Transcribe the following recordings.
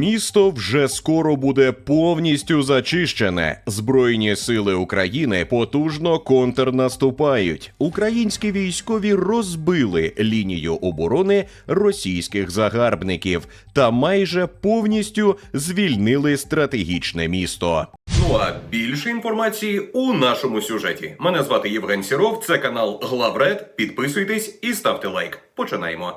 Місто вже скоро буде повністю зачищене. Збройні сили України потужно контрнаступають. Українські військові розбили лінію оборони російських загарбників та майже повністю звільнили стратегічне місто. Ну а більше інформації у нашому сюжеті. Мене звати Євген Сіров, це канал Главред. Підписуйтесь і ставте лайк. Починаємо.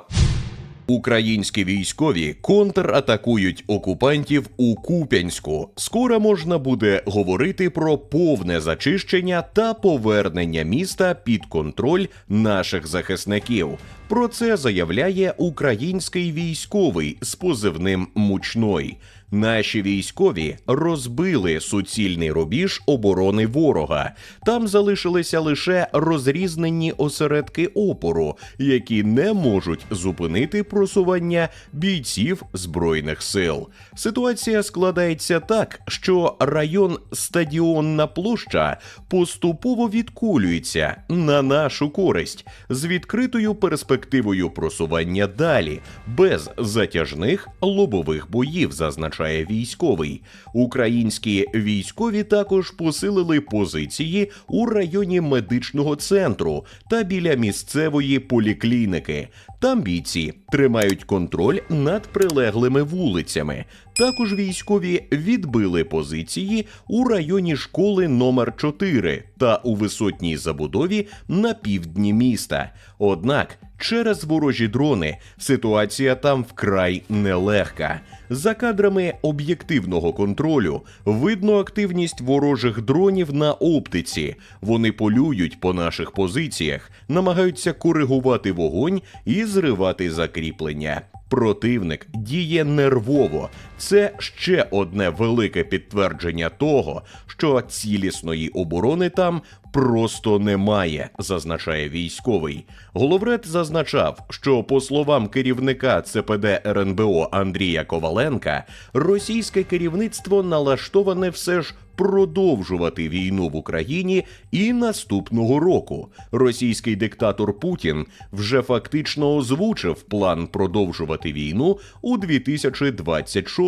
Українські військові контратакують окупантів у Куп'янську. Скоро можна буде говорити про повне зачищення та повернення міста під контроль наших захисників. Про це заявляє український військовий з позивним Мучной. Наші військові розбили суцільний рубіж оборони ворога. Там залишилися лише розрізнені осередки опору, які не можуть зупинити просування бійців збройних сил. Ситуація складається так, що район Стадіонна площа поступово відкулюється на нашу користь з відкритою перспективою просування далі, без затяжних лобових боїв, зазначає військовий. Українські військові також посилили позиції у районі медичного центру та біля місцевої поліклініки. Там бійці тримають контроль над прилеглими вулицями. Також військові відбили позиції у районі школи номер 4 та у висотній забудові на півдні міста. Однак через ворожі дрони ситуація там вкрай нелегка. За кадрами об'єктивного контролю видно активність ворожих дронів на оптиці. Вони полюють по наших позиціях, намагаються коригувати вогонь і зривати закріплення. Противник діє нервово. Це ще одне велике підтвердження того, що цілісної оборони там просто немає, зазначає військовий. Головред зазначав, що по словам керівника ЦПД РНБО Андрія Коваленка, російське керівництво налаштоване все ж продовжувати війну в Україні і наступного року. Російський диктатор Путін вже фактично озвучив план продовжувати війну у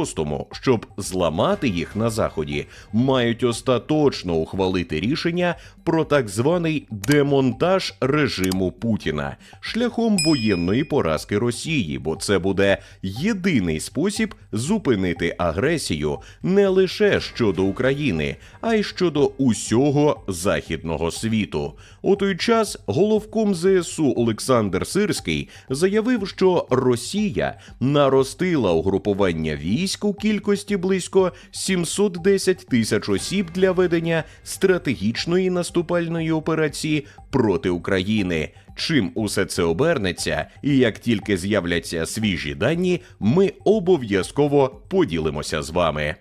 2026-му. Щоб зламати їх на заході, мають остаточно ухвалити рішення про так званий демонтаж режиму Путіна шляхом воєнної поразки Росії, бо це буде єдиний спосіб зупинити агресію не лише щодо України, а й щодо усього західного світу. У той час головком ЗСУ Олександр Сирський заявив, що Росія наростила угрупування військ у кількості близько 710 тисяч осіб для ведення стратегічної наступальної операції проти України. Чим усе це обернеться, і як тільки з'являться свіжі дані, ми обов'язково поділимося з вами.